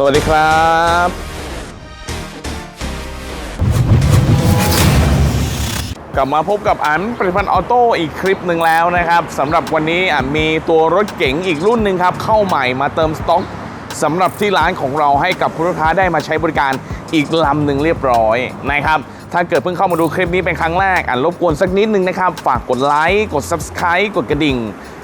สวัสดีครับ กลับมาพบกับอันผลิตภัณฑ์ออโต้อีกคลิปหนึ่งแล้วนะครับสำหรับวันนี้อันมีตัวรถเก๋งอีกรุ่นหนึ่งครับ เข้าใหม่มาเติมสต็อกสำหรับที่ร้านของเราให้กับผู้ลูกค้าได้มาใช้บริการอีกลำหนึ่งเรียบร้อยนะครับถ้าเกิดเพิ่งเข้ามาดูคลิปนี้เป็นครั้งแรกอันรบกวนสักนิดนึงนะครับ ฝากกดไลค์กด Subscribe กดกระดิ่ง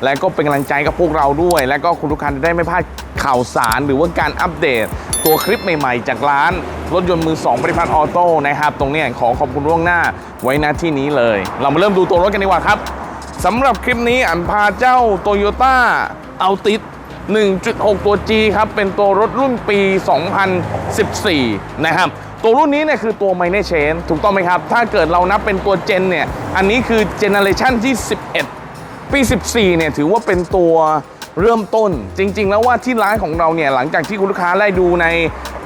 และก็เป็นกำลังใจกับพวกเราด้วย และก็คุณลูกค้าจะได้ไม่พลาด ข่าวสารหรือว่าการอัปเดต ตัวคลิปใหม่ๆ จากร้าน รถยนต์มือ2บริพันธ์ออโต้นะครับ ตรงนี้ขอขอบคุณล่วงหน้าไว้ณที่นี้เลย เรามาเริ่มดูตัวรถกันดีกว่าครับสำหรับคลิปนี้อันพาเจ้า Toyota a l t i s 1.6 ตัว G ครับ เป็นตัวรถรุ่นปี 2014 นะครับ ตัวรุ่นนี้เนี่ยคือตัว m i n o r Change ถูกต้องไหมครับ ถ้าเกิดเรานับเป็นตัวเจนเนี่ย อันนี้คือเจเน r a t ชันที่ 11 ปี 14 เนี่ย ถือว่าเป็นตัว เริ่มต้นจริง ๆ แล้วว่าที่ร้านของเราเนี่ยหลังจากที่คุณลูกค้าได้ดูใน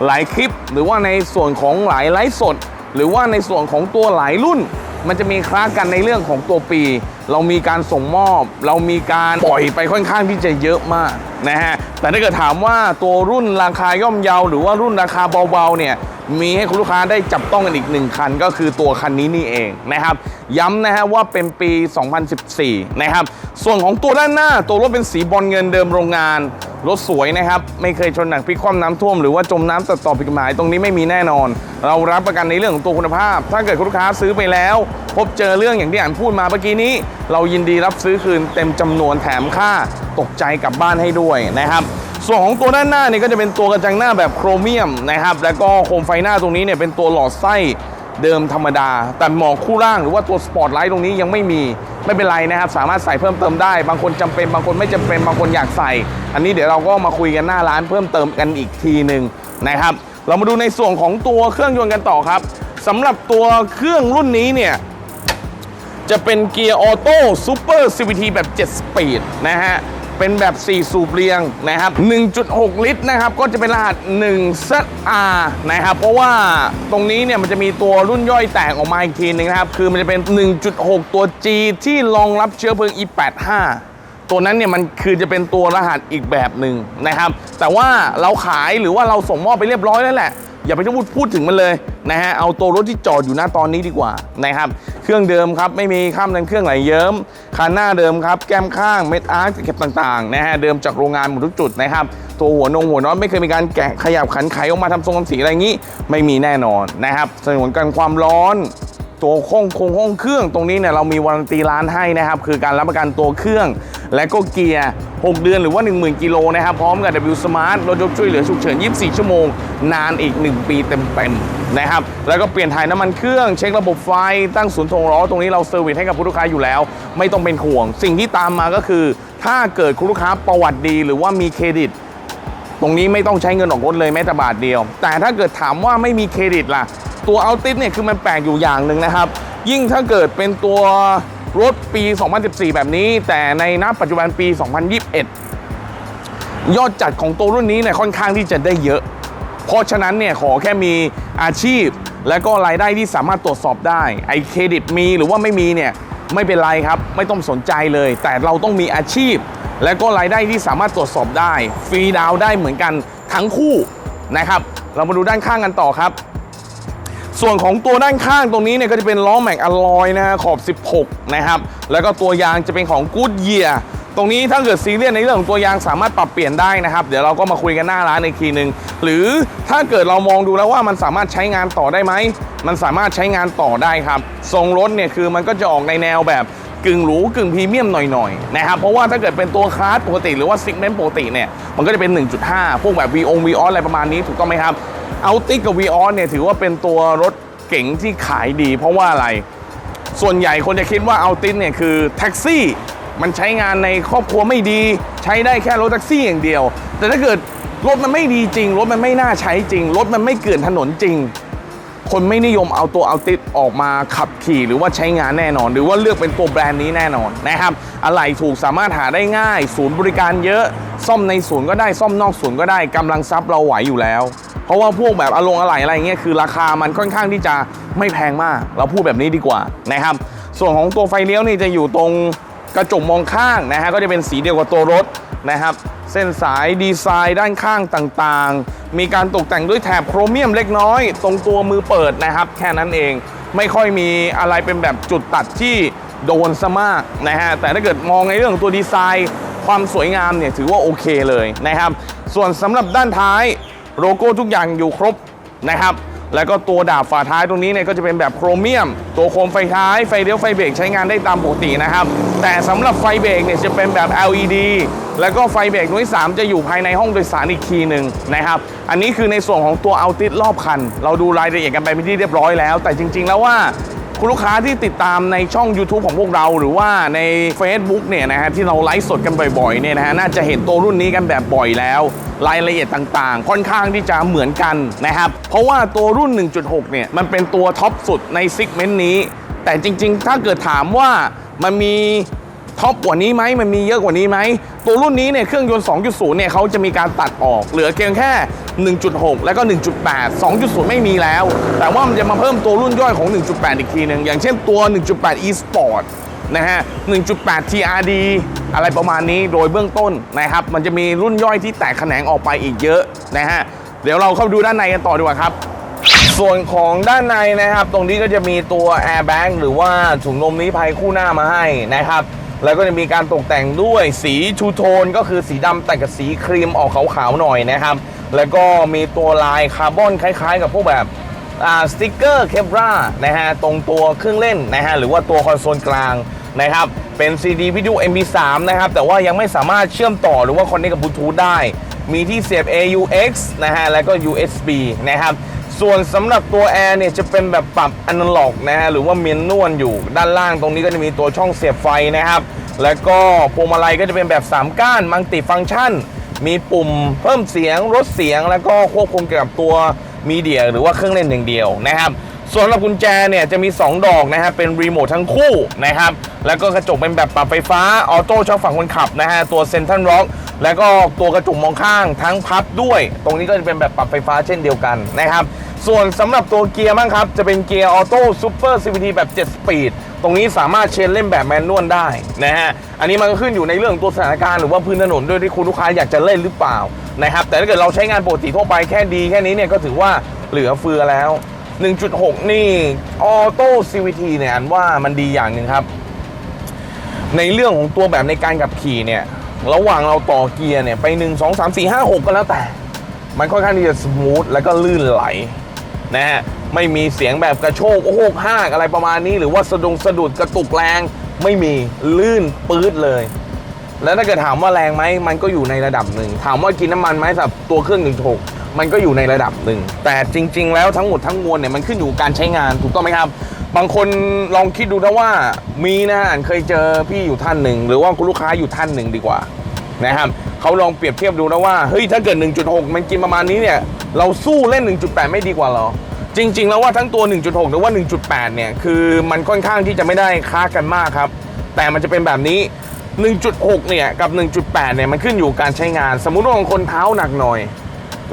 หลายคลิป หรือว่าในส่วนของหลายไลฟ์สด หรือว่าในส่วนของตัวหลายรุ่น มันจะมีคล้ากันในเรื่องของตัวปี เรามีการส่งมอบ เรามีการปล่อยไปค่อนข้างที่จะเยอะมากนะฮะแต่ถ้าเกิดถามว่าตัวรุ่นราคาย่อมเยาหรือว่ารุ่นราคาเบาๆเนี่ย มีให้คุณลูกค้าได้จับต้องกันอีกหนึ่งคัน ก็คือตัวคันนี้นี่เองนะครับ ย้ำนะฮะว่าเป็นปี 2014 นะครับ ส่วนของตัวด้านหน้าตัวรถเป็นสีบอลเงินเดิมโรงงานรถสวยนะครับ ไม่เคยชนหนักพลิกคว่ำน้ำท่วมหรือว่าจมน้ำตัดต่อผิดกฎหมายตรงนี้ไม่มีแน่นอน เรารับประกันในเรื่องของตัวคุณภาพ ถ้าเกิดคุณลูกค้าซื้อไปแล้ว พบเจอเรื่องอย่างที่อ่านพูดมาเมื่อกี้นี้ เรายินดีรับซื้อคืนเต็มจำนวนแถมค่าตกใจกลับบ้านให้ด้วยนะครับ ส่วนของตัวด้านหน้าเนี่ยก็จะเป็นตัวกระจังหน้าแบบโครเมียมนะครับ แล้วก็โคมไฟหน้าตรงนี้เนี่ยเป็นตัวหลอดไส้เดิมธรรมดา แต่หมอกคู่ล่างหรือว่าตัวสปอร์ตไลท์ตรงนี้ยังไม่มีไม่เป็นไรนะครับ สามารถใส่เพิ่มเติมได้ บางคนจำเป็นบางคนไม่จำเป็นบางคนอยากใส่ อันนี้เดี๋ยวเราก็มาคุยกันหน้าร้านเพิ่มเติมกันอีกทีหนึ่งนะครับ เรามาดูในส่วนของตัวเครื่องยนต์กันต่อครับสำหรับตัวเครื่องรุ่นนี้เนี่ยจะเป็นเกียร์ออโต้ซูเปอร์ CVT แบบ 7 สปีดนะฮะ เป็นแบบ 4 สูบเรียงนะครับ 1.6 ลิตรนะครับ ก็จะเป็นรหัส 1ZR นะครับ เพราะว่าตรงนี้เนี่ยมันจะมีตัวรุ่นย่อยแตกออกมาอีกทีหนึงนะครับ คือมันจะเป็น 1.6 ตัว G ที่รองรับเชื้อเพลิง E85 ตัวนั้นเนี่ยมันคือจะเป็นตัวรหัสอีกแบบหนึ่งนะครับ แต่ว่าเราขายหรือว่าเราส่งมอบไปเรียบร้อยแล้วแหละ อย่าไปพูดพูดถึงมันเลยนะฮะเอาตัวรถที่จอดอยู่หน้าตอนนี้ดีกว่านะครับเครื่องเดิมครับไม่มีข้ามดันเครื่องไหลเยิ้มคันหน้าเดิมครับแก้มข้างเม็ดอาร์ตเก็บต่างๆนะฮะเดิมจากโรงงานหมดทุกจุดนะครับตัวหัวนงหัวน็อตไม่เคยมีการแกะขยับขันไขออกมาทำทรงทำสีอะไรงนี้ ไม่มีแน่นอนนะครับสนวนกันความร้อนตัวห้องคงห้องเครื่องตรงนี้เนี่ยเรามีวารันตีร้านให้นะครับคือการรับประกันตัวเครื่อง และก็เกียร์ 6 เดือนหรือว่า 10,000 กิโลนะครับ พร้อมกับ W Smart รถยกช่วยเหลือฉุกเฉิน 24 ชั่วโมง นานอีก 1 ปีเต็มๆนะครับ แล้วก็เปลี่ยนถ่ายน้ำมันเครื่อง เช็คระบบไฟ ตั้งศูนย์ทงล้อ ตรงนี้เราเซอร์วิสให้กับผู้ลูกค้าอยู่แล้ว ไม่ต้องเป็นห่วง สิ่งที่ตามมาก็คือ ถ้าเกิดคุณลูกค้าประวัติดี หรือว่ามีเครดิตตรงนี้ไม่ต้องใช้เงินออกรถเลยแม้แต่บาทเดียว แต่ถ้าเกิดถามว่าไม่มีเครดิตล่ะ ตัวเอาติสเนี่ยคือมันแปลกอยู่อย่างหนึ่งนะครับ ยิ่งถ้าเกิดเป็นตัว รถปี 2014 แบบนี้ แต่ในนับปัจจุบันปี 2021 ยอดจัดของตัวรุ่นนี้เนี่ยค่อนข้างที่จะได้เยอะ เพราะฉะนั้นเนี่ยขอแค่มีอาชีพ และก็รายได้ที่สามารถตรวจสอบได้ไอเครดิตมีหรือว่าไม่มีเนี่ยไม่เป็นไรครับ ไม่ต้องสนใจเลย แต่เราต้องมีอาชีพ และก็รายได้ที่สามารถตรวจสอบได้ ฟรีดาวได้เหมือนกันทั้งคู่นะครับ เรามาดูด้านข้างกันต่อครับ ส่วนของตัวด้านข้างตรงนี้เนี่ยก็จะเป็นล้อแม็กอลลอยนะขอบ 16 นะครับ แล้วก็ตัวยางจะเป็นของกูดเยียตรงนี้ถ้าเกิดซีเรียสในเรื่องของตัวยางสามารถปรับเปลี่ยนได้นะครับ เดี๋ยวเราก็มาคุยกันหน้าร้านอีกทีหนึ่งหรือถ้าเกิดเรามองดูแล้วว่ามันสามารถใช้งานต่อได้ไหม มันสามารถใช้งานต่อได้ครับทรงรถเนี่ยคือมันก็จะออกในแนวแบบกึ่งหรูกึ่งพรีเมียมหน่อยๆนะครับเพราะว่าถ้าเกิดเป็นตัวคลาสปกติหรือว่าซิกเมนต์ปกติเนี่ยมันก็จะเป็น 1.5 พวกแบบ V อง V อออะไรประมาณนี้ถูกต้องไหมครับ เอาติกกับ V ออเนี่ยถือว่าเป็นตัวรถเก๋งที่ขายดี เพราะว่าอะไร ส่วนใหญ่คนจะคิดว่าเอาตินเนี่ยคือแท็กซี่ มันใช้งานในครอบครัวไม่ดี ใช้ได้แค่รถแท็กซี่อย่างเดียว แต่ถ้าเกิดรถมันไม่ดีจริง รถมันไม่น่าใช้จริง รถมันไม่เกลื่อนถนนจริง คนไม่นิยมเอาตัวเอาติดออกมาขับขี่หรือว่าใช้งานแน่นอน หรือว่าเลือกเป็นตัวแบรนด์นี้แน่นอนนะครับ อะไหล่ถูกสามารถหาได้ง่าย ศูนย์บริการเยอะ ซ่อมในศูนย์ก็ได้ซ่อมนอกศูนย์ก็ได้กำลังทรัพย์เราไหวอยู่แล้ว เพราะว่าพวกแบบอารมณ์อะไหล่อะไรเงี้ยคือราคามันค่อนข้างที่จะไม่แพงมาก เราพูดแบบนี้ดีกว่านะครับ ส่วนของตัวไฟเลี้ยวนี่จะอยู่ตรงกระจกมองข้างนะฮะก็จะเป็นสีเดียวกับตัวรถนะครับ เส้นสายดีไซน์ด้านข้างต่างๆ มีการตกแต่งด้วยแถบโครเมียมเล็กน้อย ตรงตัวมือเปิดนะครับ แค่นั้นเองไม่ค่อยมีอะไรเป็นแบบจุดตัดที่โดนซะมากนะฮะแต่ถ้าเกิดมองในเรื่องของตัวดีไซน์ ความสวยงามเนี่ยถือว่าโอเคเลยนะครับ ส่วนสำหรับด้านท้าย โลโก้ทุกอย่างอยู่ครบนะครับ แล้วก็ตัวดาบฝาท้ายตรงนี้เนี่ยก็จะเป็นแบบโครเมียม ตัวโคมไฟท้าย ไฟเลี้ยวไฟเบรกใช้งานได้ตามปกตินะครับ แต่สำหรับไฟเบรกเนี่ยจะเป็นแบบ LED แล้วก็ไฟเบรกดวงที่3จะอยู่ภายในห้องโดยสารอีกทีหนึ่งนะครับ อันนี้คือในส่วนของตัวเอาติดรอบคัน เราดูรายละเอียดกันไปเป็นที่เรียบร้อยแล้ว แต่จริง ๆ แล้วว่า คุณลูกค้าที่ติดตามในช่อง YouTube ของพวกเรา หรือว่าใน Facebook เนี่ยนะฮะที่เราไลฟ์สดกันบ่อยๆเนี่ยนะฮะน่าจะเห็นตัวรุ่นนี้กันแบบบ่อยแล้ว รายละเอียดต่างๆ ค่อนข้างที่จะเหมือนกันนะครับเพราะว่าตัวรุ่น 1.6 เนี่ยมันเป็นตัวท็อปสุดในซิกเมนต์นี้ แต่จริงๆ ถ้าเกิดถามว่ามันมี ท็อปกว่านี้ไหมมันมีเยอะกว่านี้ไหมตัวรุ่นนี้เนี่ยเครื่องยนต์ 2.0 เนี่ยเขาจะมีการตัดออกเหลือเพียงแค่ 1.6 แล้วก็ 1.8 2.0 ไม่มีแล้ว แต่ว่ามันจะมาเพิ่มตัวรุ่นย่อยของ 1.8 อีกทีหนึ่งอย่างเช่นตัว 1.8 e-sport นะฮะ 1.8 TRD อะไรประมาณนี้โดยเบื้องต้นนะครับ มันจะมีรุ่นย่อยที่แตกแขนงออกไปอีกเยอะนะฮะ เดี๋ยวเราเข้าดูด้านในกันต่อดีกว่าครับ ส่วนของด้านในนะครับ ตรงนี้ก็จะมีตัว airbag หรือว่าถุงลมนิรภัยคู่หน้ามาให้นะครับ แล้วก็จะมีการตกแต่งด้วยสีทูโทนก็คือสีดำแต่งกับสีครีมออกขาวๆหน่อยนะครับ แล้วก็มีตัวลายคาร์บอนคล้ายๆ กับพวกแบบสติ๊กเกอร์เคปรานะฮะตรงตัวเครื่องเล่นนะฮะหรือว่าตัวคอนโซลกลางนะครับเป็น CD วิดีโอ MP3 นะครับ แต่ว่ายังไม่สามารถเชื่อมต่อหรือว่าคอนเนคกับบลูทูธได้ มีที่เสียบ AUX นะฮะแล้วก็ USB นะครับ ส่วนสำหรับตัวแอร์เนี่ยจะเป็นแบบปรับอนาล็อกนะฮะหรือว่าเมีนนวลอยู่ด้านล่างตรงนี้ก็จะมีตัวช่องเสียบไฟนะครับ แล้วก็พวงมาลัยก็จะเป็นแบบ 3 ก้านมัลติฟังก์ชัน มีปุ่มเพิ่มเสียงลดเสียง แล้วก็ควบคุมเกี่ยวกับตัวมีเดียหรือว่าเครื่องเล่นหนึ่างเดียวนะครับส่วนสำหรับกุญแจเนี่ยจะมี 2 ดอกนะฮะเป็นรีโมททั้งคู่นะครับแล้วก็กระจกเป็นแบบปรับไฟฟ้าออโต้ช่องฝั่งคนขับนะฮะตัวเซนทัลร็อกแล้วก็ตัวกระจกมองข้างทั้งพับด้วย ตรงนี้ก็จะเป็นแบบปรับไฟฟ้าเช่นเดียวกันนะครับ ส่วนสำหรับตัวเกียร์บ้างครับ จะเป็นเกียร์ออโต้ซูเปอร์ CVT แบบ 7 สปีด ตรงนี้สามารถเชนเล่นแบบแมนนวลได้นะฮะ อันนี้มันก็ขึ้นอยู่ในเรื่องตัวสถานการณ์หรือว่าพื้นถนนด้วยที่คุณลูกค้าอยากจะเล่นหรือเปล่านะครับ แต่ถ้าเกิดเราใช้งานปกติทั่วไปแค่ดีแค่นี้เนี่ยก็ถือว่าเหลือเฟือแล้ว 1.6 นี่ออโต้ CVT เนี่ยอันว่ามันดีอย่างหนึ่งครับ ในเรื่องของตัวแบบในการขับขี่เนี่ยระหว่างเราต่อเกียร์เนี่ยไป 1 2 3 4 5 6 ก็แล้วแต่ มันค่อนข้างที่จะสมูทแล้วก็ลื่นไหล นะฮะไม่มีเสียงแบบกระโชกโอ้โหกหากอะไรประมาณนี้ หรือว่าสะดุงสะดุดกระตุกแรงไม่มีลื่นปื๊ดเลย แล้วถ้าเกิดถามว่าแรงไหมมันก็อยู่ในระดับหนึ่ง ถามว่ากินน้ำมันไหมสำหรับตัวเครื่อง1.6มันก็อยู่ในระดับหนึ่ง แต่จริง ๆ แล้วทั้งหมดทั้งมวลเนี่ยมันขึ้นอยู่การใช้งานถูกต้องไหมครับ บางคนลองคิดดูนะว่ามีนะฮะเคยเจอพี่อยู่ท่านหนึ่ง หรือว่าคุณลูกค้าอยู่ท่านหนึ่งดีกว่านะครับ เขาลองเปรียบเทียบดูนะว่าเฮ้ยถ้าเกิด 1.6 มันกินประมาณนี้เนี่ยเราสู้เล่น 1.8 ไม่ดีกว่าหรอ จริง ๆ แล้วว่าทั้งตัว 1.6 หรือว่า 1.8 เนี่ยคือมันค่อนข้างที่จะไม่ได้ค้ากันมากครับ แต่มันจะเป็นแบบนี้ 1.6 เนี่ยกับ 1.8 เนี่ยมันขึ้นอยู่กับการใช้งาน สมมุติว่าบางคนเท้าหนักหน่อย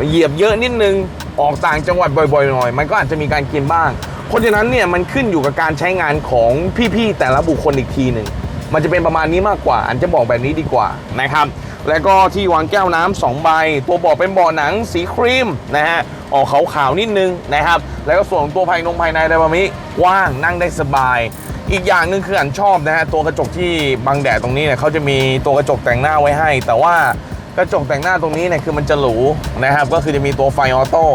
เหยียบเยอะนิดนึงออกต่างจังหวัดบ่อยๆหน่อย มันก็อาจจะมีการกินบ้าง เพราะฉะนั้นเนี่ยมันขึ้นอยู่กับการใช้งานของพี่ๆแต่ละบุคคลอีกทีหนึ่งมันจะเป็นประมาณนี้มากกว่า อันจะบอกแบบนี้ดีกว่านะครับ แล้วก็ที่วางแก้วน้ำสองใบ ตัวเบาะเป็นเบาะหนังสีครีมนะฮะออกขาวๆนิดนึงนะครับ แล้วก็ส่วนของตัวภายนงภายในอะไรแบบนี้กว้างนั่งได้สบาย อีกอย่างหนึ่งคืออันชอบนะฮะตัวกระจกที่บังแดดตรงนี้เนี่ยเขาจะมีตัวกระจกแต่งหน้าไว้ให้ แต่ว่ากระจกแต่งหน้าตรงนี้เนี่ยคือมันจะหรูนะครับก็คือจะมีตัวไฟออโต้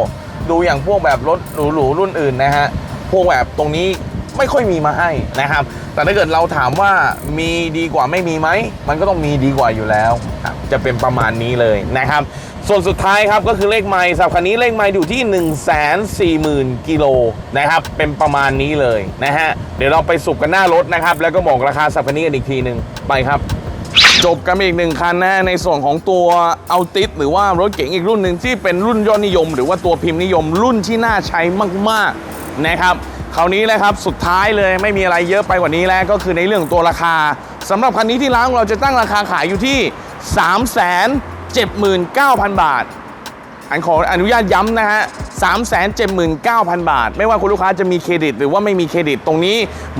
ดูอย่างพวกแบบรถหรูๆรุ่นอื่นนะฮะพวกแบบตรงนี้ ไม่ค่อยมีมาให้นะครับ แต่ถ้าเกิดเราถามว่ามีดีกว่าไม่มีไหม มันก็ต้องมีดีกว่าอยู่แล้ว จะเป็นประมาณนี้เลยนะครับ ส่วนสุดท้ายครับก็คือเลขไมล์สำหรับคันนี้เลขไมล์อยู่ที่ 1 4 0 0 0 0กิโลนะครับเป็นประมาณนี้เลยนะฮะเดี๋ยวเราไปสุกกันหน้ารถนะครับ แล้วก็บอกราคาสับคันนี้กันอีกทีหนึ่งไปครับจบกันอีกหนึ่งคันนะในส่วนของตัวเอาติสหรือว่ารถเก๋งอีกรุ่นหนึ่งที่เป็นรุ่นยอดนิยม หรือว่าตัวพิมพ์นิยมรุ่นที่น่าใช้มากๆนะครับ คราวนี้แหละครับสุดท้ายเลยไม่มีอะไรเยอะไปกว่านี้แล้วก็คือในเรื่องตัวราคาสำหรับคันนี้ที่ร้านของเราจะตั้งราคาขายอยู่ที่ 3 7 9 0 0 0 บาท อันขออนุญาตย้ำนะฮะ 379,000 บาท ไม่ว่าคุณลูกค้าจะมีเครดิต หรือว่าไม่มีเครดิตตรงนี้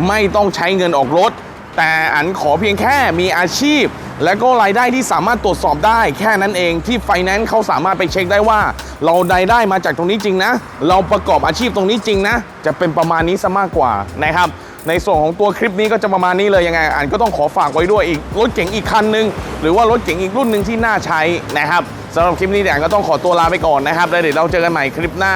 ไม่ต้องใช้เงินออกรถ แต่อันขอเพียงแค่มีอาชีพ และก็รายได้ที่สามารถตรวจสอบได้แค่นั้นเองที่ไฟแนนซ์เขาสามารถไปเช็คได้ว่า เรารายได้มาจากตรงนี้จริงนะ เราประกอบอาชีพตรงนี้จริงนะ จะเป็นประมาณนี้ซะมากกว่านะครับในส่วนของตัวคลิปนี้ก็จะประมาณนี้เลยยังไงอันก็ต้องขอฝากไว้ด้วยอีกรถเก๋งอีกคันหนึ่งหรือว่ารถเก๋งอีกรุ่นหนึ่งที่น่าใช้นะครับสำหรับคลิปนี้เดี๋ยวอันก็ต้องขอตัวลาไปก่อนนะครับแล้วเดี๋ยวเราเจอกันใหม่คลิปหน้า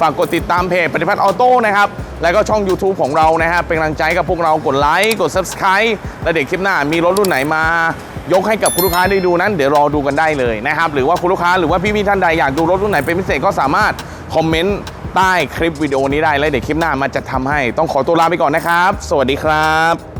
ฝากกดติดตามเพจปฏิพัฒน์ออโต้นะครับ แล้วก็ช่อง YouTube ของเรานะฮะเป็นกำลังใจกับพวกเรากดไลค์กด Subscribe แล้วเดี๋ยวคลิปหน้ามีรถรุ่นไหนมา ยกให้กับคุณลูกค้าได้ดูนั้น เดี๋ยวรอดูกันได้เลยนะครับ หรือว่าคุณลูกค้าหรือว่าพี่ๆท่านใดอยากดูรถรุ่นไหนเป็นพิเศษก็สามารถคอมเมนต์ใต้คลิปวิดีโอนี้ได้ และเดี๋ยวคลิปหน้ามาจะทำให้ต้องขอตัวลาไปก่อนนะครับ สวัสดีครับ